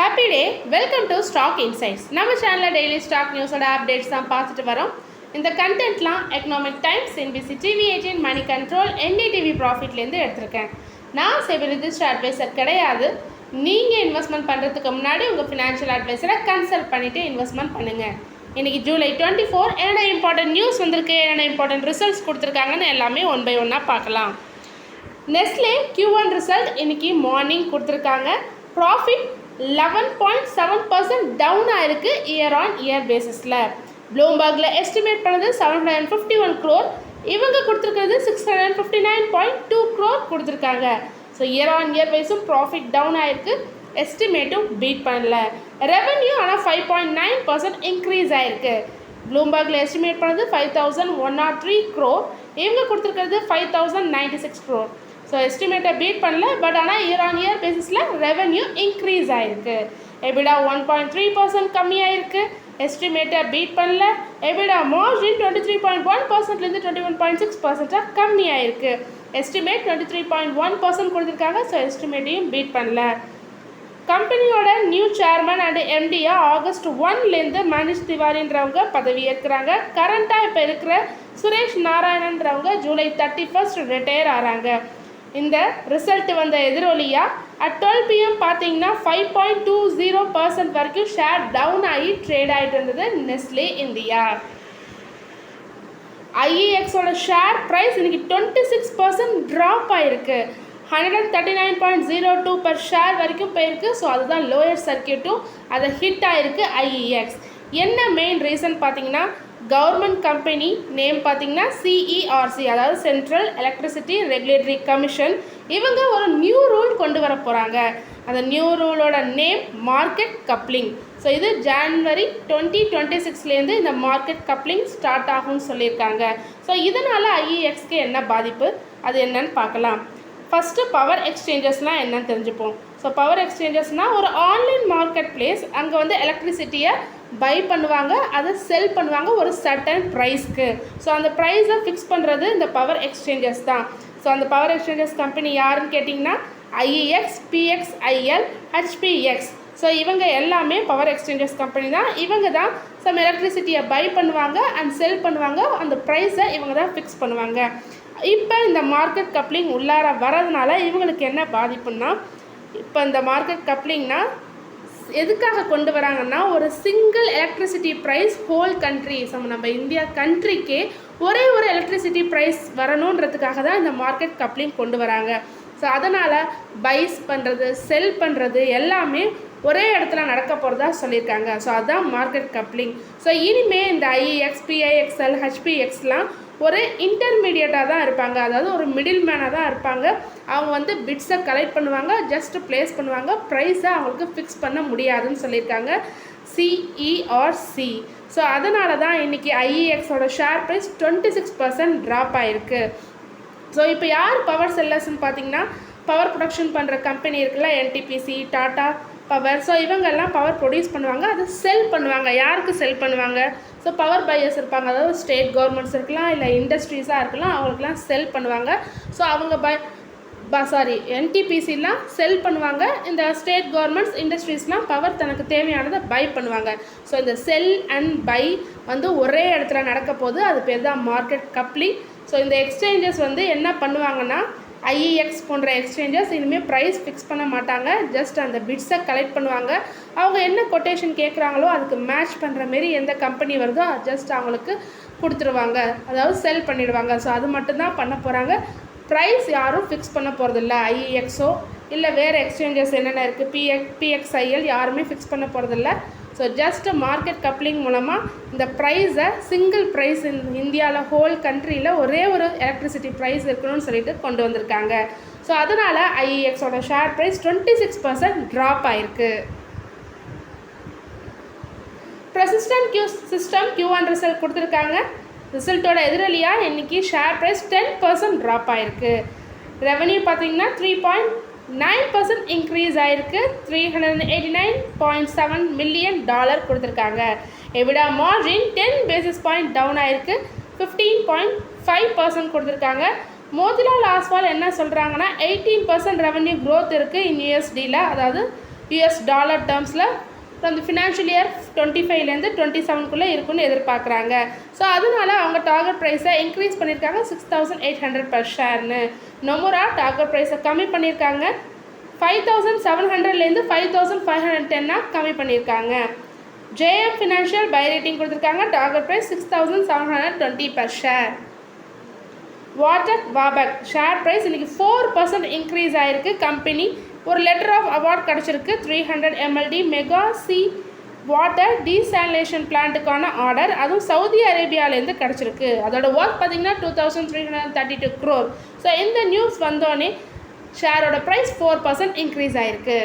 Happy day welcome to stock insights நம்ம சேனலில் daily stock நியூஸோட updates தான் பார்த்துட்டு வரோம். இந்த கண்டென்ட்லாம் Economic Times NBC TV agent Moneycontrol NDTV ப்ராஃபிட்லேருந்து எடுத்திருக்கேன். நான் செபி ரிஜிஸ்டர் அட்வைசர் கிடையாது. நீங்கள் இன்வெஸ்ட்மெண்ட் பண்ணுறதுக்கு முன்னாடி உங்கள் ஃபினான்ஷியல் அட்வைஸரை கன்சல்ட் பண்ணிவிட்டு இன்வெஸ்ட்மெண்ட் பண்ணுங்கள் இன்றைக்கி ஜூலை டுவெண்ட்டி ஃபோர் என்னென்ன இம்பார்ட்டன்ட் நியூஸ் வந்திருக்கு என்னென்ன இம்பார்ட்டன்ட் ரிசல்ட்ஸ் கொடுத்துருக்காங்கன்னு எல்லாமே ஒன் பை ஒன்னாக பார்க்கலாம். நெஸ்ட்லே கியூ ஒன் ரிசல்ட் இன்றைக்கி மார்னிங் கொடுத்துருக்காங்க. Profit eleven point seven percent down ஆயிருக்கு இயர் ஆன் இயர் பேசிஸில் ப்ளூம்பர்கில் எஸ்டிமேட் பண்ணது seven hundred and fifty one crore இவங்க கொடுத்துருக்கிறது six hundred and fifty nine point two crore கொடுத்துருக்காங்க ஸோ இயர் ஆன் இயர் வைஸும் ப்ராஃபிட் டவுன் ஆயிருக்கு எஸ்டிமேட்டும் பீட் பண்ணல. ரெவன்யூ ஆனால் five point nine percent increase ஆயிருக்கு. ப்ளூம்பர்கில் எஸ்டிமேட் பண்ணது five thousand one nought three crore இவங்க கொடுத்துருக்கிறது five thousand ninety six crore so எஸ்டிமேட்டை beat பண்ணல பட் ஆனால் இயர் ஆன் இயர் பேசிஸில் ரெவன்யூ இன்க்ரீஸ் ஆகிருக்கு EBITDA one point three percent கம்மியாயிருக்கு. எஸ்டிமேட்டை பீட் பண்ணல. EBITDA margin twenty three point one பர்சன்ட்லேருந்து twenty one point six பர்சன்ட்டாக கம்மியாயிருக்கு. Estimate twenty three point one percent கொடுத்துருக்காங்க. So எஸ்டிமேட்டையும் beat பண்ணல. கம்பெனியோட நியூ சேர்மன் அண்ட் எம்டியா ஆகஸ்ட் ஒன்லேருந்து மனிஷ் திவாரின்றவங்க பதவி ஏற்கிறாங்க. கரண்ட்டாக இப்போ இருக்கிற சுரேஷ் நாராயணன்றவங்க ஜூலை தேர்ட்டி ஃபர்ஸ்ட் ரிட்டையர் ஆகிறாங்க இந்த ரிசல்ட் வந்த எதிரொலியா அட் டுவெல் பிஎம் பார்த்தீங்கன்னா five point two zero percent வரைக்கும் ஷேர் டவுன் ஆகி ட்ரேட் ஆகிட்டு இருந்தது நெஸ்லே இந்தியா. ஐஏஎக்ஸோட ஷேர் ப்ரைஸ் இன்றைக்கி டுவெண்ட்டி சிக்ஸ் பர்சன்ட் ட்ராப் ஆகிருக்கு hundred and thirty nine point zero two per share வரைக்கும் போயிருக்கு. ஸோ அதுதான் லோயர் சர்க்கியூட்டும் அதை ஹிட் ஆகிருக்கு ஐஇஎக்ஸ் என்ன மெயின் ரீசன் பார்த்தீங்கன்னா கவர்மெண்ட் கம்பெனி நேம் பார்த்தீங்கன்னா சிஇஆர்சி அதாவது சென்ட்ரல் எலக்ட்ரிசிட்டி ரெகுலேட்டரி கமிஷன் இவங்க ஒரு நியூ ரூல் கொண்டு வர போகிறாங்க அந்த நியூ ரூலோட நேம் மார்க்கெட் கப்ளிங் ஸோ இது ஜான்வரி டுவெண்ட்டி டுவெண்ட்டி சிக்ஸ்லேருந்து இந்த மார்க்கெட் கப்ளிங் ஸ்டார்ட் ஆகும்னு சொல்லியிருக்காங்க. ஸோ இதனால் ஐஇஎக்ஸ்க்கு என்ன பாதிப்பு? அது என்னன்னு பார்க்கலாம். ஃபஸ்ட்டு பவர் எக்ஸ்சேஞ்சஸ்லாம் என்னன்னு தெரிஞ்சுப்போம். ஸோ பவர் எக்ஸ்சேஞ்சஸ்னால் ஒரு ஆன்லைன் மார்க்கெட் பிளேஸ் அங்கே வந்து எலக்ட்ரிசிட்டியை பை பண்ணுவாங்க அதை செல் பண்ணுவாங்க ஒரு சர்டன் ப்ரைஸ்க்கு ஸோ அந்த ப்ரைஸை ஃபிக்ஸ் பண்ணுறது இந்த பவர் எக்ஸ்சேஞ்சஸ் தான். ஸோ அந்த பவர் எக்ஸ்சேஞ்சஸ் கம்பெனி யாருன்னு கேட்டிங்கன்னா ஐஇஎக்ஸ் பிஎக்ஸ்ஐஎல் ஹெச்பிஎக்ஸ் ஸோ இவங்க எல்லாமே பவர் எக்ஸ்சேஞ்சஸ் கம்பெனி தான். இவங்க தான் சம் எலக்ட்ரிசிட்டியை பை பண்ணுவாங்க அண்ட் செல் பண்ணுவாங்க அந்த ப்ரைஸை இவங்க தான் ஃபிக்ஸ் பண்ணுவாங்க. இப்போ இந்த மார்க்கெட் கப்ளிங் உள்ளார வரதுனால இவங்களுக்கு என்ன பாதிப்புன்னா இப்போ இந்த மார்க்கெட் கப்ளிங்னா எதுக்காக கொண்டு வராங்கன்னா ஒரு single electricity price whole country நம்ம இந்தியா கண்ட்ரிக்கே ஒரே ஒரு எலக்ட்ரிசிட்டி ப்ரைஸ் வரணுன்றதுக்காக தான் இந்த மார்க்கெட் கப்ளிங் கொண்டு வராங்க. ஸோ அதனால் பைஸ் பண்ணுறது செல் பண்ணுறது எல்லாமே ஒரே இடத்துல நடக்க போகிறதா சொல்லியிருக்காங்க. ஸோ அதுதான் மார்க்கெட் கப்ளிங் ஸோ இனிமேல் இந்த ஐஇஎக்ஸ் பிஐஎக்ஸ்எல் ஹெச்பிஎக்ஸ்லாம் ஒரு இன்டர்மீடியட்டாக தான் இருப்பாங்க. அதாவது ஒரு மிடில் மேனாக தான் இருப்பாங்க. அவங்க வந்து பிட்ஸை கலெக்ட் பண்ணுவாங்க. ஜஸ்ட் ப்ளேஸ் பண்ணுவாங்க. ப்ரைஸை அவங்களுக்கு ஃபிக்ஸ் பண்ண முடியாதுன்னு சொல்லியிருக்காங்க. சிஇஆர்சி ஸோ e அதனால தான் இன்றைக்கி ஐஇஎக்ஸோட share price twenty six percent drop ஆகிருக்கு ஸோ இப்போ யார் பவர் செல்லர்ஸ்னு பார்த்தீங்கன்னா பவர் ப்ரொடக்ஷன் பண்ணுற கம்பெனி இருக்குல்ல என்டிபிசி டாட்டா பவர் ஸோ இவங்கெல்லாம் பவர் ப்ரொடியூஸ் பண்ணுவாங்க. அதை செல் பண்ணுவாங்க. யாருக்கு செல் பண்ணுவாங்க? ஸோ பவர் பையர்ஸ் இருப்பாங்க. அதாவது ஸ்டேட் கவர்மெண்ட்ஸ் இருக்கலாம் இல்லை இண்டஸ்ட்ரீஸாக இருக்கலாம் அவங்களுக்குலாம் செல் பண்ணுவாங்க. ஸோ அவங்க பை ப சாரி என்டிபிசிலாம் செல் பண்ணுவாங்க. இந்த ஸ்டேட் கவர்மெண்ட்ஸ் இண்டஸ்ட்ரீஸ்லாம் பவர் தனக்கு தேவையானதை பை பண்ணுவாங்க. ஸோ இந்த செல் அண்ட் பை வந்து ஒரே இடத்துல நடக்க போது அது பேர் தான் மார்க்கெட் கப்ளிங் ஸோ இந்த எக்ஸ்சேஞ்சஸ் வந்து என்ன பண்ணுவாங்கன்னா ஐஇஎக்ஸ் போன்ற எக்ஸ்சேஞ்சஸ் இனிமேல் ப்ரைஸ் ஃபிக்ஸ் பண்ண மாட்டாங்க. ஜஸ்ட் அந்த பிட்ஸை கலெக்ட் பண்ணுவாங்க. அவங்க என்ன கொட்டேஷன் கேட்குறாங்களோ அதுக்கு மேட்ச் பண்ணுற மாரி எந்த கம்பெனி வருதோ ஜஸ்ட் அவங்களுக்கு கொடுத்துருவாங்க. அதாவது செல் பண்ணிடுவாங்க. ஸோ அது மட்டும்தான் பண்ண போகிறாங்க ப்ரைஸ் யாரும் ஃபிக்ஸ் பண்ண போகிறதில்ல ஐஇஎக்ஸோ இல்லை வேறு எக்ஸ்சேஞ்சஸ் என்னென்ன இருக்குது பிஎக் பிஎக்ஸ்ஐஎல் யாருமே ஃபிக்ஸ் பண்ண போகிறதில்ல ஸோ ஜஸ்ட் மார்க்கெட் கப்ளிங் மூலமாக இந்த ப்ரைஸை சிங்கிள் ப்ரைஸ் இந்தியாவில் ஹோல் கண்ட்ரியில் ஒரே ஒரு எலக்ட்ரிசிட்டி ப்ரைஸ் இருக்கணும்னு சொல்லிட்டு கொண்டு வந்திருக்காங்க. ஸோ அதனால் ஐஇஎக்ஸோட share price twenty six percent drop ஆயிருக்கு. Persistent Q system Q one result கொடுத்துருக்காங்க. ரிசல்ட்டோட எதிரொலியாக இன்றைக்கி share price ten percent drop ஆயிருக்கு. ரெவன்யூ பார்த்தீங்கன்னா three point nine percent increase ஆயிருக்கு. Three hundred eighty nine point seven million dollar கொடுத்துருக்காங்க. EBITDA margin ten basis point down ஆயிருக்கு. Fifteen point five percent கொடுத்துருக்காங்க. மோதிலால் ஆஸ்வால் என்ன சொல்கிறாங்கன்னா எயிட்டீன் பர்சன்ட் ரெவன்யூ க்ரோத் இருக்குது in யூஎஸ்டியில் அதாவது யூஎஸ் டாலர் டேர்ம்ஸில் அந்த ஃபினான்ஷியல் இயர் டுவெண்ட்டி ஃபைவ்லேருந்து டுவெண்ட்டி செவனுக்குள்ளே இருக்குன்னு எதிர்பார்க்குறாங்க. ஸோ அதனால அவங்க டார்கெட் ப்ரைஸை இன்க்ரீஸ் பண்ணியிருக்காங்க six thousand eight hundred per ஷேர்னு Nomura target ப்ரைஸை கம்மி பண்ணியிருக்காங்க. ஃபைவ் தௌசண்ட் செவன் ஹண்ட்ரட்லேருந்து ஃபைவ் தௌசண்ட் ஃபைவ் ஹண்ட்ரட் டென்னாக கம்மி பண்ணியிருக்காங்க. ஜேஎம் ஃபினான்ஷியல் பை ரேட்டிங் கொடுத்துருக்காங்க. Target price six thousand seven hundred twenty per share water Wabag share price இன்றைக்கி four percent increase ஆகிருக்கு கம்பெனி ஒரு லெட்டர் ஆஃப் அவார்ட் கிடச்சிருக்கு. Three hundred MLD mega sea water desalination பிளான்ட்டுக்கான order அதுவும் Saudi அரேபியாவிலேருந்து கிடச்சிருக்கு. அதோட work பார்த்தீங்கன்னா two thousand three hundred thirty two crore so இந்த நியூஸ் வந்தோடனே ஷேரோட ப்ரைஸ் ஃபோர் பர்சன்ட் இன்க்ரீஸ் ஆகிருக்கு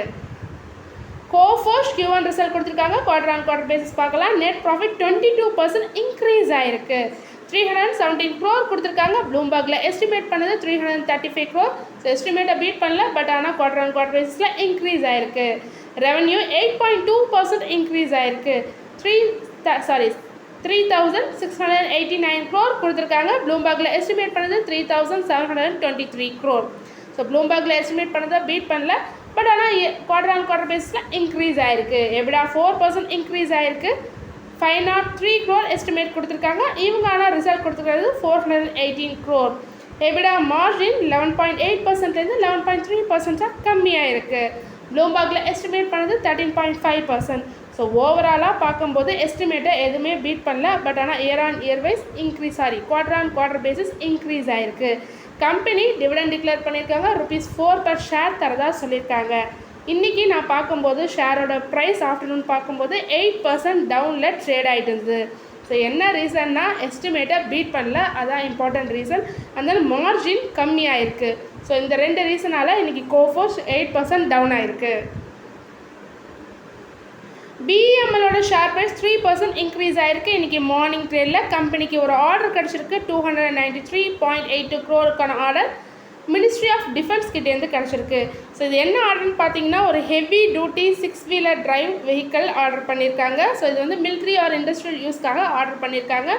கோஃபோஷ் கியூ ஒன் ரிசல்ட் கொடுத்துருக்காங்க. குவார்டர் ஆன் குவார்டர் பேசிஸ் பார்க்கலாம். Net profit twenty two percent increase ஆகிருக்கு த்ரீ ஹண்ட்ரட் செவன்டீன் க்ரோர் கொடுத்துருக்காங்க. ப்ளூம்பர்கில் எஸ்டிமேட் பண்ணது three hundred thirty five crore so எஸ்டிமேட்டை beat பண்ணல பட் ஆனால் குவார்டர் ஆன் குவார்டர் பேசிஸில் இன்க்ரீஸ் ஆகிருக்கு revenue eight point two percent increase ஆகிருக்கு three sorry three thousand six hundred eighty nine crore கொடுத்துருக்காங்க. ப்ளூம்பர்கில் எஸ்டிமேட் பண்ணது three thousand seven hundred twenty three crore so ப்ளூம்பர்கில் estimate பண்ணதை beat பண்ணல but ஆனால் quarter on quarter பேஸில் increase ஆகிருக்கு EBITDA four percent increase ஆகிருக்கு five naught three crore estimate கொடுத்துருக்காங்க. இவங்க ஆனால் ரிசல்ட் கொடுத்துருக்கிறது four hundred eighteen crore EBITDA margin eleven point eight பர்சன்ட்லேருந்து eleven point three பர்சன்ட்டாக கம்மியாக இருக்குது ப்ளூம்பாகில் எஸ்டிமேட் பண்ணது thirteen point five percent so ஓவராலாக பார்க்கும்போது எஸ்டிமேட்டை எதுவுமே பீட் பண்ணல. பட் ஆனால் year on year wise increase sorry quarter on quarter basis increase ஆகிருக்கு கம்பெனி டிவிடன் டிக்ளேர் பண்ணியிருக்காங்க. ருபீஸ் ஃபோர் பர் ஷேர் தரதா சொல்லியிருக்காங்க. இன்றைக்கி நான் பார்க்கும்போது ஷேரோட ப்ரைஸ் ஆஃப்டர்நூன் பார்க்கும்போது எயிட் பர்சன்ட் டவுனில் ட்ரேட் ஆகிட்டு இருந்தது. ஸோ என்ன ரீசன்னா எஸ்டிமேட்டை பீட் பண்ணல. அதான் இம்பார்ட்டன்ட் ரீசன் அந்த மார்ஜின் கம்மியாயிருக்கு. ஸோ இந்த ரெண்டு ரீசனால் இன்றைக்கி கோஃபோர்ஸ் எயிட் பர்சன்ட் டவுன் ஆயிருக்கு. பிஎம்எலோட share price three percent increase ஆயிருக்கு. இன்றைக்கி மார்னிங் ட்ரேடில் கம்பெனிக்கு ஒரு ஆர்டர் கிடச்சிருக்கு. Two hundred ninety three point eight two க்ரோருக்கான order ministry of defence கிட்டேருந்து கிடச்சிருக்கு. ஸோ இது என்ன ஆர்டர்னு பார்த்தீங்கன்னா ஒரு heavy duty six wheeler drive vehicle order பண்ணியிருக்காங்க ஸோ இது வந்து மிலிட்ரி ஆர் இண்டஸ்ட்ரியல் யூஸ்க்காக ஆர்டர் பண்ணியிருக்காங்க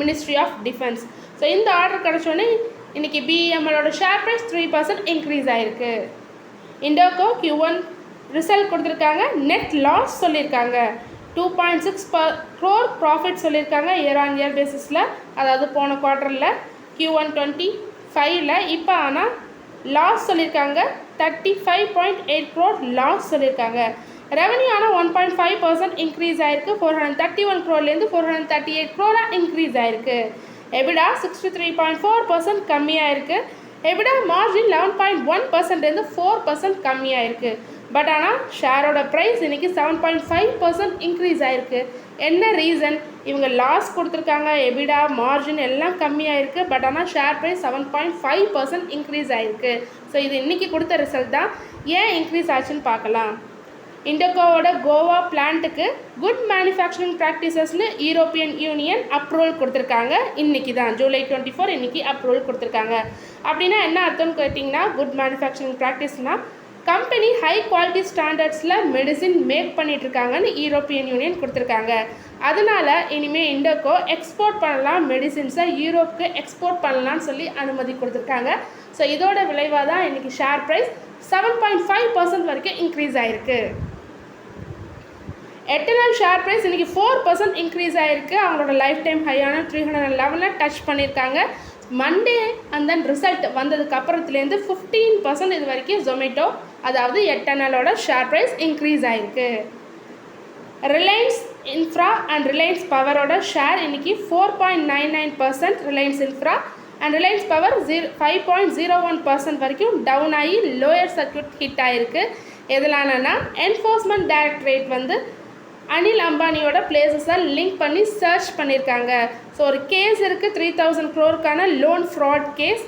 மினிஸ்ட்ரி ஆஃப் டிஃபென்ஸ் ஸோ இந்த ஆர்டர் கிடச்சோடனே இன்றைக்கி பிஎம்எலோட share price three percent increase ஆகிருக்கு இண்டோகோ கியூ ஒன் ரிசல்ட் கொடுத்துருக்காங்க நெட் லாஸ் சொல்லியிருக்காங்க two point six per crore profit சொல்லியிருக்காங்க இயர் ஆன் இயர் பேசிஸில் அதாவது போன குவார்ட்டரில் கியூ ஒன் டுவெண்ட்டி ஃபைவ்ல இப்போ ஆனால் லாஸ் சொல்லியிருக்காங்க thirty five point eight crore loss சொல்லியிருக்காங்க ரெவன்யூ ஆனால் one point five percent increase ஆயிருக்கு. ஃபோர் ஹண்ட்ரட் தேர்ட்டி ஒன் க்ரோர்லேருந்து ஃபோர் ஹண்ட்ரட் தேர்ட்டி எயிட் க்ரோராக இன்க்ரீஸ் ஆயிருக்கு. EBITDA sixty three point four percent கம்மியாக இருக்குது EBITDA margin eleven point one பர்சன்ட்லேருந்து four percent கம்மியாக இருக்குது பட் ஆனால் ஷேரோட ப்ரைஸ் இன்றைக்கி seven point five percent increase ஆகிருக்கு என்ன ரீசன் இவங்க லாஸ் கொடுத்துருக்காங்க எபிடா மார்ஜின் எல்லாம் கம்மியாக இருக்குது பட் ஆனால் share price seven point five percent increase ஆகிருக்கு ஸோ இது இன்றைக்கி கொடுத்த ரிசல்ட் தான். ஏன் இன்க்ரீஸ் ஆச்சுன்னு பார்க்கலாம். இண்டோகோவோட கோவா பிளான்ட்டுக்கு குட் மேனுஃபேக்சரிங் ப்ராக்டிசஸ்னு யூரோப்பியன் யூனியன் அப்ரூவல் கொடுத்துருக்காங்க. இன்றைக்கி தான். ஜூலை டுவெண்ட்டி ஃபோர் இன்றைக்கி அப்ரூவல் கொடுத்துருக்காங்க. அப்படின்னா என்ன அர்த்தம்னு கேட்டிங்கன்னா குட் மேனுஃபேக்சரிங் ப்ராக்டிஸ்னால் கம்பெனி ஹை குவாலிட்டி ஸ்டாண்டர்ட்ஸில் மெடிசின் மேக் பண்ணிகிட்ருக்காங்கன்னு யூரோப்பியன் யூனியன் கொடுத்துருக்காங்க. அதனால் இனிமேல் இண்டோக்கோ எக்ஸ்போர்ட் பண்ணலாம் மெடிசின்ஸை யூரோப்புக்கு எக்ஸ்போர்ட் பண்ணலாம்னு சொல்லி அனுமதி கொடுத்துருக்காங்க. ஸோ இதோட விளைவாக தான் இன்றைக்கி share price seven point five percent வரைக்கும் இன்க்ரீஸ் ஆகிருக்கு எட்டனால் ஷேர் ப்ரைஸ் இன்றைக்கி ஃபோர் பர்சன்ட் இன்க்ரீஸ் ஆகிருக்கு அவங்களோட லைஃப் டைம் ஹையான த்ரீ ஹண்ட்ரட் லெவலில் டச் பண்ணியிருக்காங்க மண்டே அண்ட் தென் ரிசல்ட் வந்ததுக்கு அப்புறத்துலேருந்து ஃபிஃப்டீன் பர்சன்ட் இது வரைக்கும் ஜொமேட்டோ அதாவது எட்டனலோட ஷேர் ப்ரைஸ் இன்க்ரீஸ் ஆகிருக்கு ரிலையன்ஸ் இன்ஃப்ரா அண்ட் ரிலையன்ஸ் பவரோட ஷேர் இன்றைக்கி four point nine nine percent Reliance Infra and Reliance Power zero five point zero one percent வரைக்கும் டவுன் ஆகி லோயர் சர்க்கியூட் ஹிட் ஆகிருக்கு எதனாலனா என்ஃபோர்ஸ்மெண்ட் டைரக்டரேட் வந்து அனில் அம்பானியோட பிளேசஸை லிங்க் பண்ணி சர்ச் பண்ணியிருக்காங்க ஸோ ஒரு கேஸ் இருக்குது three thousand க்ரோருக்கான loan fraud case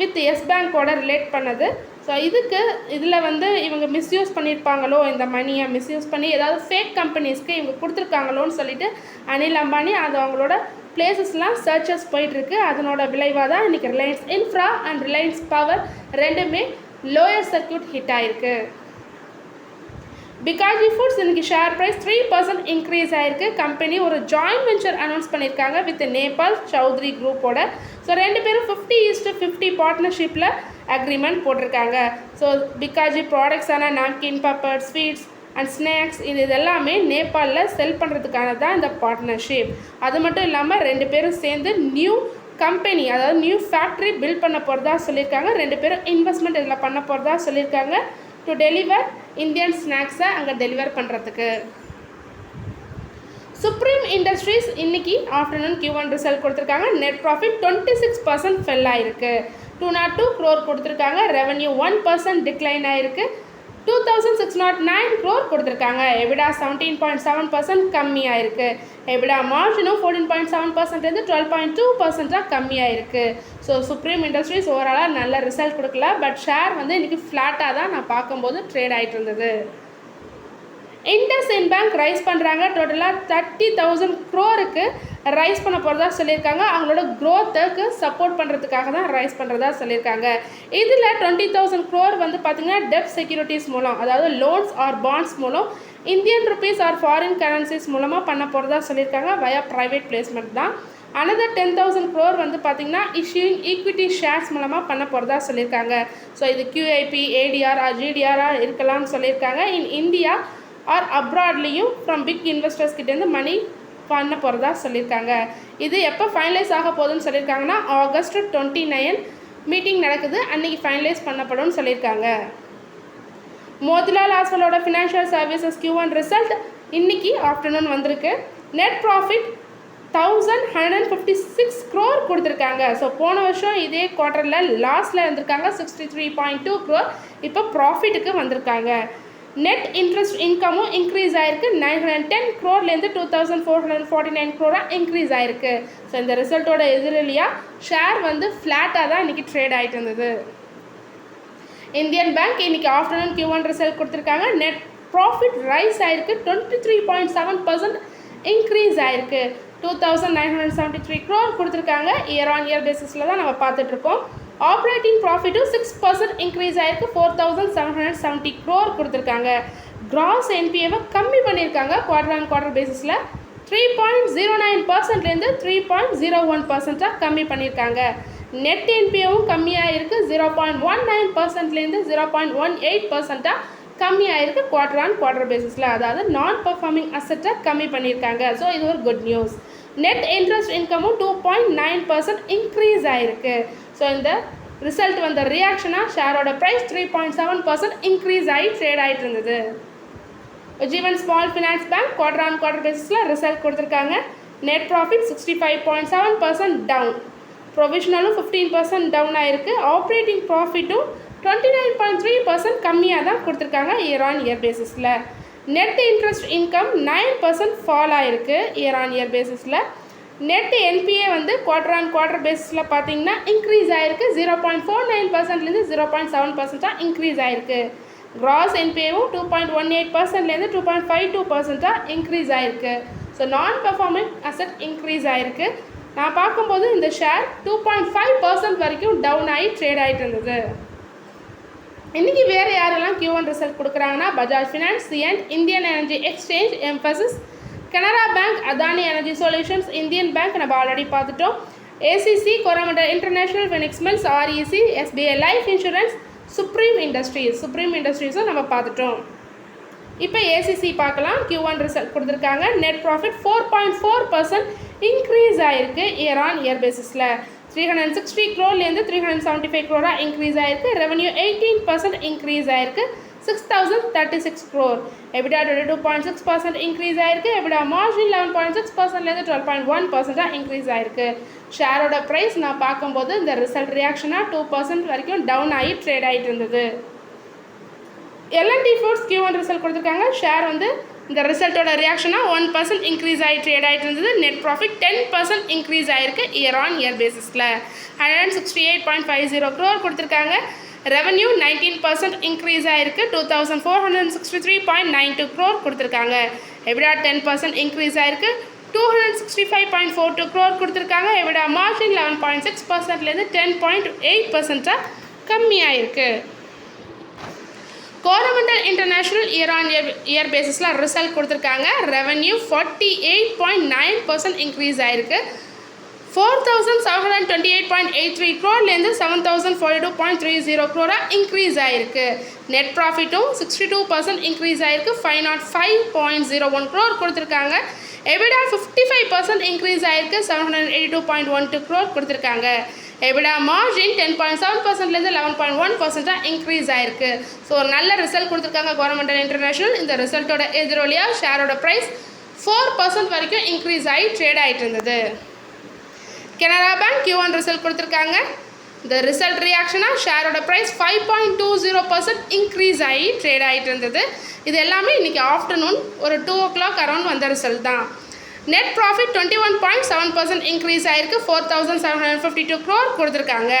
with Yes பேங்க்கோட relate பண்ணது. ஸோ இதுக்கு இதில் வந்து இவங்க மிஸ்யூஸ் பண்ணியிருப்பாங்களோ இந்த மணியை மிஸ்யூஸ் பண்ணி ஏதாவது ஃபேக் கம்பெனிஸ்க்கு இவங்க கொடுத்துருக்காங்களோன்னு சொல்லிட்டு அனில் அம்பானி அது அவங்களோட பிளேசஸ்லாம் சர்ச்சஸ் போயிட்டுருக்கு. அதனோட விளைவாக தான் இன்றைக்கி Reliance Infra and Reliance Power ரெண்டுமே லோயர் சர்க்கியூட் ஹிட் ஆயிருக்கு. பிகாஜி ஃபுட்ஸ் இன்னைக்கு share price three percent increase ஆயிருக்கு. கம்பெனி ஒரு ஜாயின்ட் வெஞ்சர் அனௌன்ஸ் பண்ணியிருக்காங்க வித் நேபாள் சௌத்ரி குரூப்போட ஸோ ரெண்டு பேரும் ஃபிஃப்டி ஈஸ்ட்டு ஃபிஃப்டி பார்ட்னர்ஷிப்பில் அக்ரிமெண்ட் போட்டிருக்காங்க. So Bikaji ப்ராடக்ட்ஸான namkeen papad sweets and snacks இது இதெல்லாமே நேபாளில் செல் பண்ணுறதுக்கான தான் இந்த பார்ட்னர்ஷிப் அது மட்டும் இல்லாமல் ரெண்டு பேரும் சேர்ந்து நியூ கம்பெனி அதாவது நியூ ஃபேக்ட்ரி பில்ட் பண்ண போகிறதா சொல்லியிருக்காங்க. ரெண்டு பேரும் இன்வெஸ்ட்மெண்ட் இதில் பண்ண போகிறதா சொல்லியிருக்காங்க. டு டெலிவர் இந்தியன் ஸ்நாக்ஸை அங்கே டெலிவர் பண்ணுறதுக்கு சுப்ரீம் இண்டஸ்ட்ரீஸ் இன்னைக்கு ஆஃப்டர்நூன் கியூ ஒன் ரிசல்ட் கொடுத்துருக்காங்க. Net profit twenty six percent fell ஆயிருக்கு. டூ நாட் டூ க்ரோர் கொடுத்துருக்காங்க. ரெவன்யூ ஒன் பர்சன்ட் டிக்ளைன் ஆயிருக்கு. Two thousand six naught nine crore கொடுத்துருக்காங்க. EBITDA seventeen point seven percent கம்மியாயிருக்கு EBITDA மார்ஜினும் fourteen point seven பர்சன்ட்லேருந்து twelve point two பர்சன்ட்டாக கம்மியாக இருக்குது so supreme industries ஓவராலாக நல்ல ரிசல்ட் கொடுக்கல. பட் ஷேர் வந்து இன்றைக்கி ஃப்ளாட்டாக தான் நான் பார்க்கும்போது ட்ரேட் ஆகிட்டு இருந்தது. இண்டஸ் இன் பேங்க் ரைஸ் பண்ணுறாங்க டோட்டலாக தேர்ட்டி தௌசண்ட் க்ரோருக்கு ரைஸ் பண்ண போகிறதா சொல்லியிருக்காங்க. அவங்களோட க்ரோத்துக்கு சப்போர்ட் பண்ணுறதுக்காக தான் ரைஸ் பண்ணுறதா சொல்லியிருக்காங்க. இதில் டுவெண்ட்டி தௌசண்ட் க்ரோர் வந்து பார்த்திங்கன்னா டெப் செக்யூரிட்டிஸ் மூலம் அதாவது லோன்ஸ் ஆர் பாண்ட்ஸ் மூலம் Indian rupees or foreign currencies மூலமாக பண்ண போகிறதா சொல்லியிருக்காங்க. வயா ப்ரைவேட் பிளேஸ்மெண்ட் தான். அனதர் டென் தௌசண்ட் க்ரோர் வந்து பார்த்திங்கன்னா இஷ்யூயிங் ஈக்விட்டி ஷேர்ஸ் மூலமாக பண்ண போகிறதா சொல்லியிருக்காங்க. ஸோ இது கியூஐபி ஏடிஆர் ஜிடிஆராக இருக்கலாம்னு சொல்லியிருக்காங்க. இன் இந்தியா ஆர் அப்ராட்லேயும் ஃப்ரம் பிக் இன்வெஸ்டர்ஸ் கிட்டேருந்து மணி பண்ண போகிறதா சொல்லியிருக்காங்க இது எப்போ ஃபைனலைஸ் ஆக போகுதுன்னு சொல்லியிருக்காங்கன்னா ஆகஸ்ட் டுவெண்ட்டி நைன் மீட்டிங் நடக்குது. அன்றைக்கி ஃபைனலைஸ் பண்ணப்படும்னு சொல்லியிருக்காங்க Motilal ஆஸ்வலோட financial services Q one result இன்றைக்கி ஆஃப்டர்நூன் வந்திருக்கு. Net profit thousand hundred and fifty six crore கொடுத்துருக்காங்க. ஸோ போன வருஷம் இதே குவார்ட்டரில் லாஸ்ட்டில் இருந்திருக்காங்க sixty three point two crore இப்போ ப்ராஃபிட்டுக்கு வந்திருக்காங்க. நெட் இன்ட்ரெஸ்ட் இன்கமும் இன்க்ரீஸ் ஆயிருக்கு. Nine hundred ten க்ரோர்லேருந்து two thousand four hundred forty nine க்ரோராக increase ஆயிருக்கு. ஸோ இந்த ரிசல்ட்டோட எதிரொலியாக ஷேர் வந்து ஃப்ளாட்டாக தான் இன்றைக்கி ட்ரேட் ஆகிட்டு இருந்தது. இந்தியன் பேங்க் இன்றைக்கி ஆஃப்டர்நூன் கியூ ஒன் ரிசல்ட் கொடுத்துருக்காங்க. நெட் ப்ராஃபிட் ரைஸ் ஆயிருக்கு. Twenty three point seven percent increase ஆயிருக்கு. Two thousand nine hundred seventy three crore கொடுத்துருக்காங்க. இயர் ஆன் இயர் பேசிஸில் தான் நம்ம பார்த்துட்ருக்கோம் ஆப்ரேட்டிங் ப்ராஃபிட்டும் சிக்ஸ் பர்சன்ட் இன்க்ரீஸ் ஆகிருக்கு four thousand seven hundred seventy crore கொடுத்துருக்காங்க. கிராஸ் என்பிஏவை கம்மி பண்ணியிருக்காங்க குவார்டர் ஆன் குவார்டர் பேசிஸில் த்ரீ பாயிண்ட் ஜீரோ நைன் பர்சன்ட்லேருந்து த்ரீ பாயிண்ட் ஜீரோ ஒன் பர்சன்ட்டாக கம்மி பண்ணியிருக்காங்க. நெட் என்பிஏவும் கம்மியாக இருக்குது ஜீரோ பாயிண்ட் ஒன் நைன் பர்சன்ட்லேருந்து ஜீரோ பாயிண்ட் ஒன் எயிட் பர்சன்ட்டாக கம்மியாக இருக்குது குவார்டர் ஆன் குவார்டர் பேசிஸில் அதாவது நான் பர்ஃபார்மிங் அசட்டை கம்மி பண்ணியிருக்காங்க. ஸோ இது ஒரு good news net interest இன்கமும் two point nine percent increase ஆகிருக்கு ஸோ இந்த ரிசல்ட் வந்த ரியாக்ஷனாக ஷேரோட price three point seven percent increase ஆகி ட்ரேட் ஆகிட்டு இருந்தது. Jeevan small finance bank quarter on quarter பேசிஸில் ரிசல்ட் கொடுத்துருக்காங்க. Net profit sixty five point seven percent down ப்ரொவிஷனலும் fifteen percent down ஆயிருக்கு. Operating ப்ராஃபிட்டும் twenty nine point three percent கம்மியாக தான் கொடுத்துருக்காங்க year on year பேசிஸில் net interest income nine percent fall ஆயிருக்கு year on year பேசிஸில் net NPA வந்து quarter on quarter பேஸில் பார்த்தீங்கன்னா இன்க்ரீஸ் ஆயிருக்கு. ஜீரோ பாயிண்ட் ஃபோர் நைன் பர்சன்ட்லேருந்து ஜீரோ பாயிண்ட் செவன் பர்சன்ட்டாக இன்க்ரீஸ் ஆயிருக்கு. கிராஸ் என்பிஏவும் டூ பாயிண்ட் ஒன் எயிட் பர்சன்ட்லேருந்து டூ பாயிண்ட் ஃபைவ் டூ பர்சன்ட்டாக இன்க்ரீஸ் ஆயிருக்கு. So non performing asset increase ஆயிருக்கு. நான் பார்க்கும்போது இந்த share two point five percent வரைக்கும் டவுன் ஆகி ட்ரேட் ஆகிட்டு இருந்தது. இன்றைக்கி வேறு யாரெல்லாம் கியூ ஒன் ரிசல்ட் கொடுக்குறாங்கன்னா Bajaj Finance Cyient Indian Energy Exchange Mphasis Canara Bank Adani Energy Solutions Indian Bank நம்ம ஆல்ரெடி பார்த்துட்டோம். ACC Coromandel International Phoenix Mills REC SBI Life Insurance Supreme Industries supreme இண்டஸ்ட்ரீஸும் நம்ம பார்த்துட்டோம். இப்போ ஏசிசி பார்க்கலாம். Q one result கொடுத்துருக்காங்க. Net profit four point four percent increase ஆயிருக்கு year on year பேசிஸில் த்ரீ ஹண்ட்ரட் சிக்ஸ்டி க்ரோர்லேருந்து த்ரீ ஹண்ட்ரட் செவன்ட்டி ஃபைவ் க்ரோராக இன்க்ரீஸ் ஆயிருக்கு. ரெவன்யூ எயிட்டீன் பர்சன்ட் இன்க்ரீஸ் ஆயிருக்கு. Six thousand thirty six crore EBITDA twenty two point six percent increase ஆயிருக்கு EBITDA margin eleven point six பர்சன்ட்லேருந்து twelve point one பர்சன்ட்டாக increase ஆயிருக்கு. ஷேரோட price நான் பார்க்கும்போது இந்த ரிசல்ட் ரியாக்ஷனாக டூ பர்சன்ட் வரைக்கும் டவுன் ஆகி ட்ரேட் ஆகிட்டு இருந்தது. LNT force Q one result கொடுத்துருக்காங்க. ஷேர் வந்து இந்த ரிசல்ட்டோட ரியாக்ஷனாக ஒன் பர்சன்ட் இன்க்ரீஸ் ஆகி ட்ரேட் ஆகிட்டு இருந்தது. Net profit ten percent increase ஆயிருக்கு இயர் ஆன் இயர் பேசிஸில் hundred and sixty eight point five zero crore கொடுத்துருக்காங்க. ரெவன்யூ நைன்டீன் பர்சன்ட் இன்க்ரீஸ் ஆயிருக்கு. Two thousand four hundred sixty three point nine two crore கொடுத்துருக்காங்க. EBITDA ten percent increase ஆயிருக்கு. Two hundred sixty five point four two crore கொடுத்துருக்காங்க EBITDA margin eleven point six பர்சன்ட்லேருந்து ten point eight பர்சன்ட்டாக கம்மியாயிருக்கு. Coromandel international year on year year பேசிஸில் result கொடுத்துருக்காங்க. Revenue forty eight point nine percent increase ஆயிருக்கு. Four thousand seven hundred twenty eight point eight three க்ரோர்லேருந்து seven thousand forty two point three zero க்ரோராக increase ஆயிருக்கு. Net ப்ராஃபிட்டும் sixty two percent increase ஆயிருக்கு. Five nought five point zero one crore கொடுத்துருக்காங்க. EBITDA fifty five percent increase ஆயிருக்கு. Seven hundred eighty two point one two crore கொடுத்துருக்காங்க. EBITDA margin ten point seven பர்சன்ட்லேருந்து eleven point one பர்சன்ட்டாக increase ஆயிருக்கு. So ஒரு நல்ல result கொடுத்துருக்காங்க government international இந்த ரிசல்ட்டோட எதிரொலியாக ஷேரோட ப்ரைஸ் ஃபோர் பர்சன்ட் வரைக்கும் இன்க்ரீஸ் ஆகி ட்ரேட் ஆகிட்டு இருந்தது. Canara bank Q one result கொடுத்துருக்காங்க. இந்த ரிசல்ட் ரியாக்ஷனாக ஷேரோட price five point two zero percent increase ஆகி ட்ரேட் ஆகிட்டு இருந்தது. இது எல்லாமே இன்றைக்கி ஆஃப்டர்நூன் ஒரு டூ ஓ கிளாக் அரௌண்ட் வந்த ரிசல்ட் தான். Net profit twenty one point seven percent increase ஆயிருக்கு. Four thousand seven hundred fifty two crore கொடுத்துருக்காங்க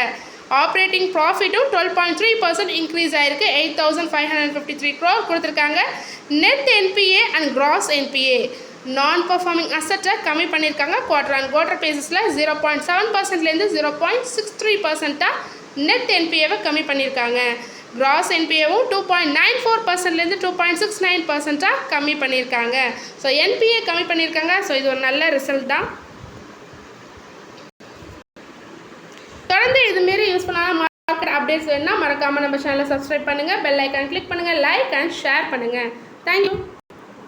operating ப்ராஃபிட்டும் twelve point three percent increase ஆயிருக்கு. Eight thousand five hundred fifty three crore கொடுத்துருக்காங்க net NPA and gross NPA non performing அசட்டை கம்மி பண்ணியிருக்காங்க. Quarter and quarter பேசிஸில் zero point seven பர்சன்ட்லேருந்து zero point six three பர்சன்ட்டாக net என்பிஏவை கம்மி பண்ணியிருக்காங்க. கிராஸ் என்பிஏவும் டூ பாயிண்ட் நைன் ஃபோர் பர்சன்ட்லேருந்து டூ பாயிண்ட் சிக்ஸ் நைன் பர்சன்ட்டாக கம்மி பண்ணியிருக்காங்க. ஸோ என்பிஏ கம்மி பண்ணியிருக்காங்க. ஸோ இது ஒரு நல்ல ரிசல்ட் தான். தொடர்ந்து இதுமாரி யூஸ் பண்ணாலும் மார்க்கெட் அப்டேட்ஸ் வேணுன்னா மறக்காமல் நம்ம சேனலை சப்ஸ்கிரைப் பண்ணுங்கள் பெல் ஐக்கான் கிளிக் பண்ணுங்கள் லைக் அண்ட் ஷேர் பண்ணுங்கள் தேங்க்யூ